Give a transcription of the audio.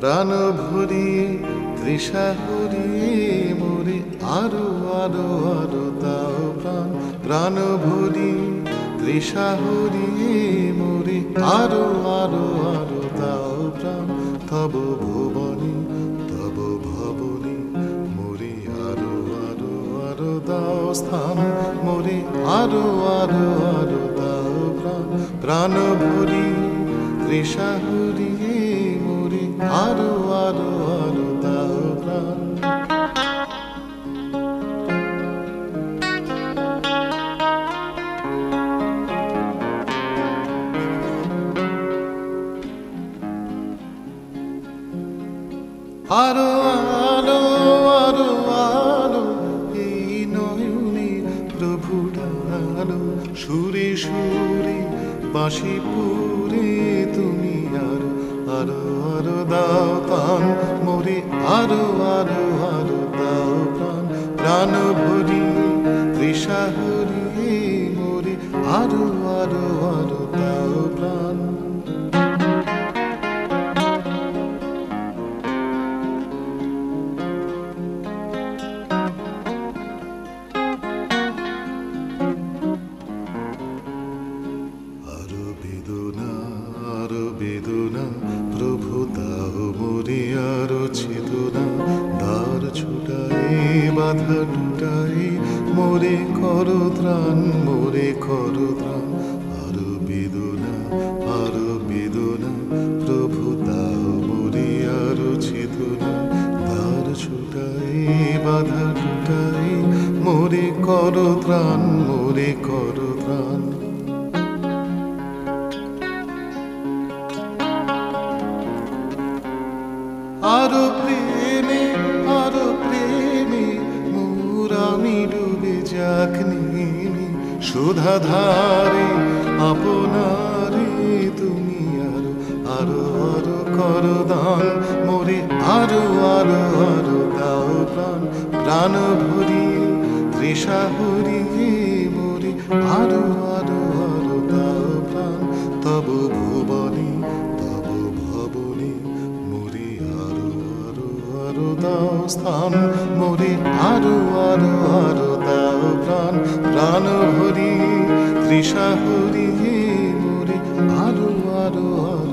প্রাণ ভরিয়ে তৃষা হরিয়ে মোরে আরও আরও আরও দাও প্রাণ। প্রাণ ভরিয়ে তব ভুবনে, তব ভবনে মরি আরও আরও আরও দাও স্থান। মরি আরও আরও আরও দাও প্রাণ। প্রাণ ভরি, তৃষা আরও আলো আরও আলো এই নয়নে প্রভু ডালো সুরে সুরে বাঁশি পুরে তুমি আরও আরও আরও দাও তান মোরে, আরও আরও আরও দাও প্রাণ প্রাণ ভরি, তৃষা হরিয়ে মোরে, আরও আরও আরও বাধা টুটাই মোরে করো ত্রাণ, মোরে করো ত্রাণ। আরও বেদনা আরও বেদনা। প্রভু দাও মরে, আরও চেতনা। দ্বার ছুটাই, বাধা টুটাই মোরে করো ত্রাণ, মোরে করো আরও প্রেমে আমি ডুবে যাক সুধাধারে সুধা ধারে আপনারে তুমি আরও আরও আরও করো দান মোরে আরও আরও আরও দাও প্রাণ প্রাণ ভরিয়ে, তৃষা ভরি মোরে আরও আরও আরও আরও দাও স্থান মোরে আরও আরও আরও দাও প্রাণ প্রাণ ভরি তৃষা হরিয়ে মোরে আরও আরও